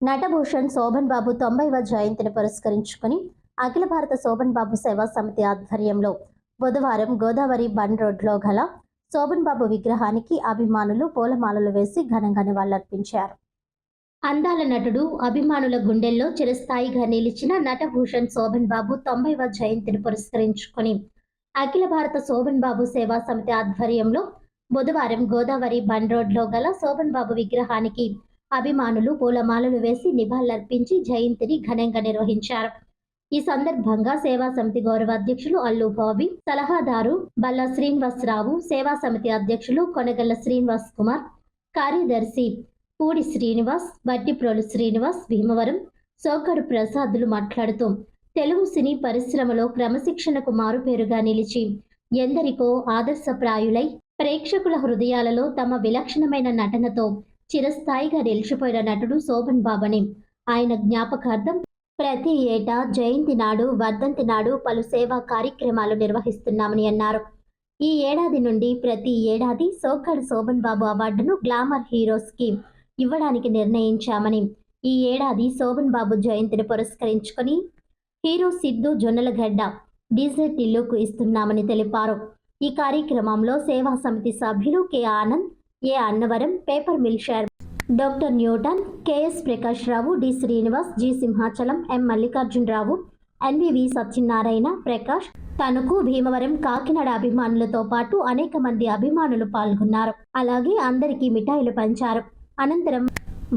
నటభూషణ్ శోభన్ బాబు తొంభైవ జయంతిని పురస్కరించుకుని అఖిల భారత శోభన్ బాబు సేవా సమితి ఆధ్వర్యంలో బుధవారం గోదావరి బన్ రోడ్లో గల శోభన్ బాబు విగ్రహానికి అభిమానులు పూలమాలలు వేసి ఘనంగా నివాళులర్పించారు. అందాల నటుడు అభిమానుల గుండెల్లో చిరస్థాయిగా నిలిచిన నటభూషణ్ శోభన్ బాబు తొంభైవ జయంతిని పురస్కరించుకుని అఖిల భారత శోభన్ బాబు సేవా సమితి ఆధ్వర్యంలో బుధవారం గోదావరి బన్ రోడ్లో గల శోభన్ బాబు విగ్రహానికి అభిమానులు పూలమాలలు వేసి నివాళులర్పించి జయంతిని ఘనంగా నిర్వహించారు. ఈ సందర్భంగా సేవా సమితి గౌరవ అధ్యక్షులు అల్లు బాబీ సలహాదారు బల్లా శ్రీనివాసరావు సేవా సమితి అధ్యక్షులు కొనగల్ల శ్రీనివాస్ కుమార్ కార్యదర్శి పూడి శ్రీనివాస్ బట్టిప్రోలు శ్రీనివాస్ భీమవరం సోకరు ప్రసాదులు మాట్లాడుతూ తెలుగు సినీ పరిశ్రమలో క్రమశిక్షణకు మారుపేరుగా నిలిచి ఎందరికో ఆదర్శప్రాయులై ప్రేక్షకుల హృదయాలలో తమ విలక్షణమైన నటనతో చిరస్థాయిగా నిలిచిపోయిన నటుడు శోభన్ బాబని. ఆయన జ్ఞాపకార్థం ప్రతి ఏటా జయంతి నాడు వర్ధంతి నాడు పలు సేవా కార్యక్రమాలు నిర్వహిస్తున్నామని అన్నారు. ఈ ఏడాది నుండి ప్రతి ఏడాది సోకడ్ శోభన్ బాబు అవార్డును గ్లామర్ హీరోస్కి ఇవ్వడానికి నిర్ణయించామని ఈ ఏడాది శోభన్ బాబు జయంతిని పురస్కరించుకొని హీరో సిద్ధు జొన్నలగడ్డ డీజే ఇల్లుకు ఇస్తున్నామని తెలిపారు. ఈ కార్యక్రమంలో సేవా సమితి సభ్యులు K. Anand A Annavaram paper mill share. Doctor Newton KS Prakash Rao D Srinivas G Simhachalam M Mallikarjunarao NVV Satyanarayana Prakash Tanuku Bhimavaram Kakinada అభిమానులతో పాటు అనేక మంది అభిమానులు పాల్గొన్నారు. అలాగే అందరికీ మిఠాయిలు పంచారు. అనంతరం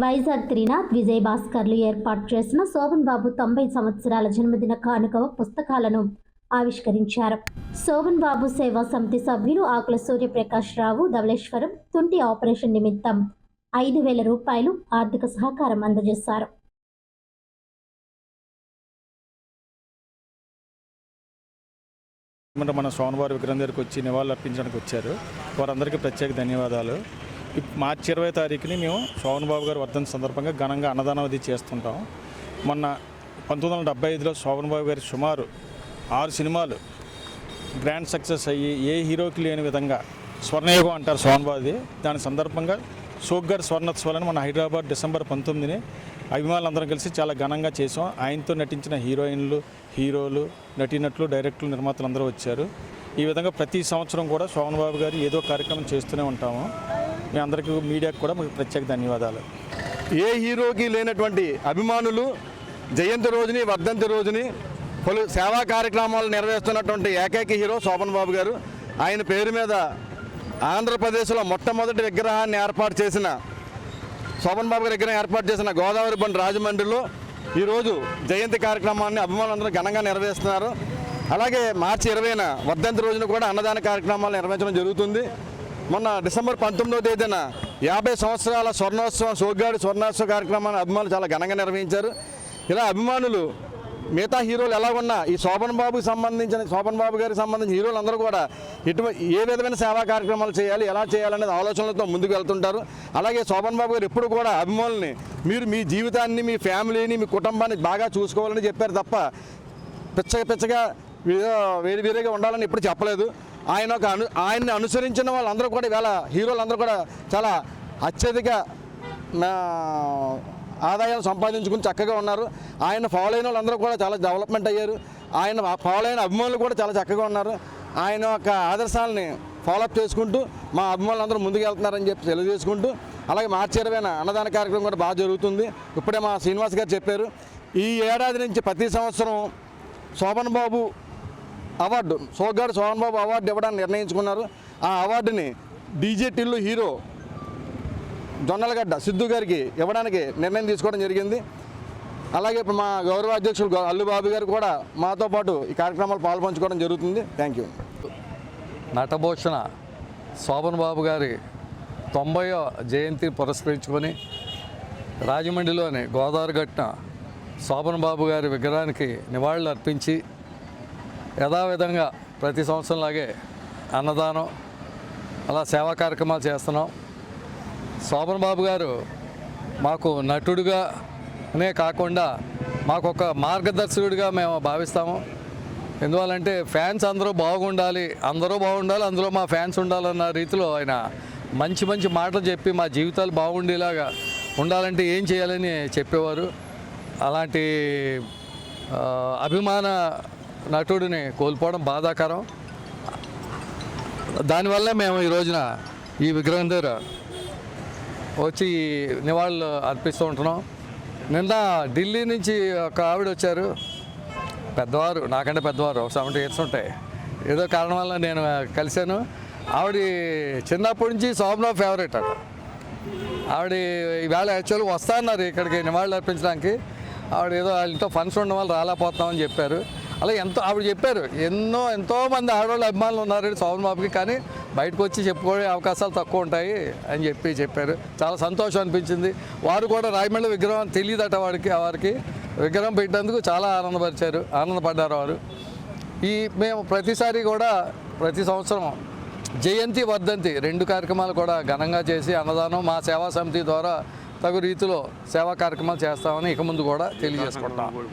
వైజాగ్ త్రినాథ్ విజయ్ భాస్కర్లు ఏర్పాటు చేసిన శోభన్ బాబు తొంభై సంవత్సరాల జన్మదిన కానుక పుస్తకాలను ఆవిష్కరించారు. శోభన్ బాబు సేవా సమితి సభ్యులు ఆకుల సూర్యప్రకాష్ రావు ధవళేశ్వరం తుంటి ఆపరేషన్ నిమిత్తం ఐదు వేల రూపాయలు ఆర్థిక సహకారం అందజేశారు. మన స్వామివారి విగ్రహం దగ్గరికి వచ్చి నివాళులు అర్పించడానికి వచ్చారు. వారందరికీ ప్రత్యేక ధన్యవాదాలు. మార్చి ఇరవై తారీఖుని మేము శోభన్ బాబు గారి వర్ధన సందర్భంగా ఘనంగా అన్నదానం అది చేస్తుంటాం. మొన్న పంతొమ్మిది వందల డెబ్బై ఐదులో శోభన్ బాబు గారి సుమారు ఆరు సినిమాలు గ్రాండ్ సక్సెస్ అయ్యి ఏ హీరోకి లేని విధంగా స్వర్ణయుగం అంటారు సోన్బాది దాని సందర్భంగా సోగ్గర్ స్వర్ణోత్సవాలను మన హైదరాబాద్ డిసెంబర్ పంతొమ్మిదిని అభిమానులందరం కలిసి చాలా ఘనంగా చేసాం ఆయనతో నటించిన హీరోయిన్లు హీరోలు నటీనటులు డైరెక్టర్లు నిర్మాతలు అందరూ వచ్చారు. ఈ విధంగా ప్రతి సంవత్సరం కూడా శోభన్ బాబు గారు ఏదో కార్యక్రమం చేస్తూనే ఉంటాము. మీ అందరికీ మీడియాకు కూడా మీకు ప్రత్యేక ధన్యవాదాలు. ఏ హీరోకి లేనటువంటి అభిమానులు జయంతి రోజుని వర్ధంతి రోజుని పలు సేవా కార్యక్రమాలు నెరవేరుస్తున్నటువంటి ఏకైక హీరో శోభన్ బాబు గారు. ఆయన పేరు మీద ఆంధ్రప్రదేశ్లో మొట్టమొదటి విగ్రహాన్ని ఏర్పాటు చేసిన శోభన్ బాబు గారి విగ్రహం ఏర్పాటు చేసిన గోదావరి బండ్ రాజమండ్రిలో ఈరోజు జయంతి కార్యక్రమాన్ని అభిమానులందరూ ఘనంగా నెరవేరుస్తున్నారు అలాగే మార్చి ఇరవైన వర్ధంతి రోజున కూడా అన్నదాన కార్యక్రమాలు నిర్వహించడం జరుగుతుంది. మొన్న డిసెంబర్ పంతొమ్మిదవ తేదీన యాభై సంవత్సరాల స్వర్ణోత్సవం సోగ్గాడి స్వర్ణోత్సవ కార్యక్రమాన్ని అభిమానులు చాలా ఘనంగా నిర్వహించారు. ఇలా అభిమానులు మిగతా హీరోలు ఎలా ఉన్నా ఈ శోభన్ బాబుకి సంబంధించిన శోభన్ బాబు గారికి సంబంధించిన హీరోలు అందరూ కూడా ఎటువంటి ఏ విధమైన సేవా కార్యక్రమాలు చేయాలి ఎలా చేయాలనేది ఆలోచనలతో ముందుకు వెళ్తుంటారు. అలాగే శోభన్ బాబు గారు ఎప్పుడు కూడా అభిమానుల్ని మీరు మీ జీవితాన్ని మీ ఫ్యామిలీని మీ కుటుంబాన్ని బాగా చూసుకోవాలని చెప్పారు తప్ప పిచ్చగా పిచ్చగా వేరు వేరేగా ఉండాలని ఎప్పుడు చెప్పలేదు. ఆయన ఒక అను ఆయన్ని అనుసరించిన వాళ్ళందరూ కూడా ఇవాళ హీరోలందరూ కూడా చాలా అత్యధిక నా ఆదాయాలు సంపాదించుకుని చక్కగా ఉన్నారు. ఆయన ఫాలో అయిన వాళ్ళందరూ కూడా చాలా డెవలప్మెంట్ అయ్యారు. ఆయన ఫాలో అయిన అభిమానులు కూడా చాలా చక్కగా ఉన్నారు. ఆయన యొక్క ఆదర్శాలని ఫాలోఅప్ చేసుకుంటూ మా అభిమానులందరూ ముందుకు వెళ్తున్నారని చెప్పి తెలియజేసుకుంటూ అలాగే మార్చి ఇరవైన అన్నదాన కార్యక్రమం కూడా బాగా జరుగుతుంది. ఇప్పుడే మా శ్రీనివాస్ గారు చెప్పారు. ఈ ఏడాది నుంచి ప్రతి సంవత్సరం శోభన్ బాబు అవార్డు సోగ్గాడు సోహన్ బాబు అవార్డు ఇవ్వడానికి నిర్ణయించుకున్నారు. ఆ అవార్డుని డీజే టిల్లు హీరో జొన్నలగడ్డ సిద్ధు గారికి ఇవ్వడానికి నిర్ణయం తీసుకోవడం జరిగింది. అలాగే ఇప్పుడు మా గౌరవ అధ్యక్షులు అల్లుబాబు అల్లు బాబు గారు కూడా మాతో పాటు ఈ కార్యక్రమాలు పాల్పంచుకోవడం జరుగుతుంది. థ్యాంక్ యూ నటభూషణ శోభన్ బాబు గారి తొంభైవ జయంతి పురస్కరించుకొని రాజమండ్రిలోని గోదావరి గట్టిన శోభన్ బాబు గారి విగ్రహానికి నివాళులు అర్పించి యథావిధంగా ప్రతి సంవత్సరంలాగే అన్నదానం అలా సేవా కార్యక్రమాలు చేస్తున్నాం. శోభన్ బాబు గారు మాకు నటుడుగానే కాకుండా మాకు ఒక మార్గదర్శకుడిగా మేము భావిస్తాము. ఎందువల్లంటే ఫ్యాన్స్ అందరూ బాగుండాలి అందరూ బాగుండాలి అందులో మా ఫ్యాన్స్ ఉండాలన్న రీతిలో ఆయన మంచి మంచి మాటలు చెప్పి మా జీవితాలు బాగుండేలాగా ఉండాలంటే ఏం చేయాలని చెప్పేవారు. అలాంటి అభిమాన నటుడిని కోల్పోవడం బాధాకరం. దానివల్ల మేము ఈ రోజున ఈ విగ్రహం దగ్గర వచ్చి నివాళులు అర్పిస్తూ ఉంటున్నాం. నిన్న ఢిల్లీ నుంచి ఒక ఆవిడ వచ్చారు. పెద్దవారు నాకంటే పెద్దవారు సెవెంటీ ఇయర్స్ ఉంటాయి. ఏదో కారణం వల్ల నేను కలిశాను. ఆవిడ చిన్నప్పటి నుంచి సోమరావు ఫేవరెట్ అట ఆవిడ ఈవేళ యాక్చువల్గా వస్తా అన్నారు ఇక్కడికి నివాళులు అర్పించడానికి. ఆవిడ ఏదో వాళ్ళతో ఇంట్లో ఫండ్స్ ఉండడం వల్ల రాలేకపోతున్నామని చెప్పారు. అలా ఎంతో ఆవిడ చెప్పారు ఎన్నో ఎంతోమంది ఆడవాళ్ళు అభిమానులు ఉన్నారు సోమన్ బాబుకి. కానీ బయటకు వచ్చి చెప్పుకునే అవకాశాలు తక్కువ ఉంటాయి అని చెప్పి చెప్పారు. చాలా సంతోషం అనిపించింది. వారు కూడా రాయమండ్రి విగ్రహం తెలియదట వాడికి వారికి. విగ్రహం పెట్టినందుకు చాలా ఆనందపరిచారు ఆనందపడ్డారు వారు. ఈ మేము ప్రతిసారి కూడా ప్రతి సంవత్సరం జయంతి వర్ధంతి రెండు కార్యక్రమాలు కూడా ఘనంగా చేసి అన్నదానం మా సేవా సమితి ద్వారా తగు రీతిలో సేవా కార్యక్రమాలు చేస్తామని ఇక ముందు కూడా తెలియజేసుకుంటాం.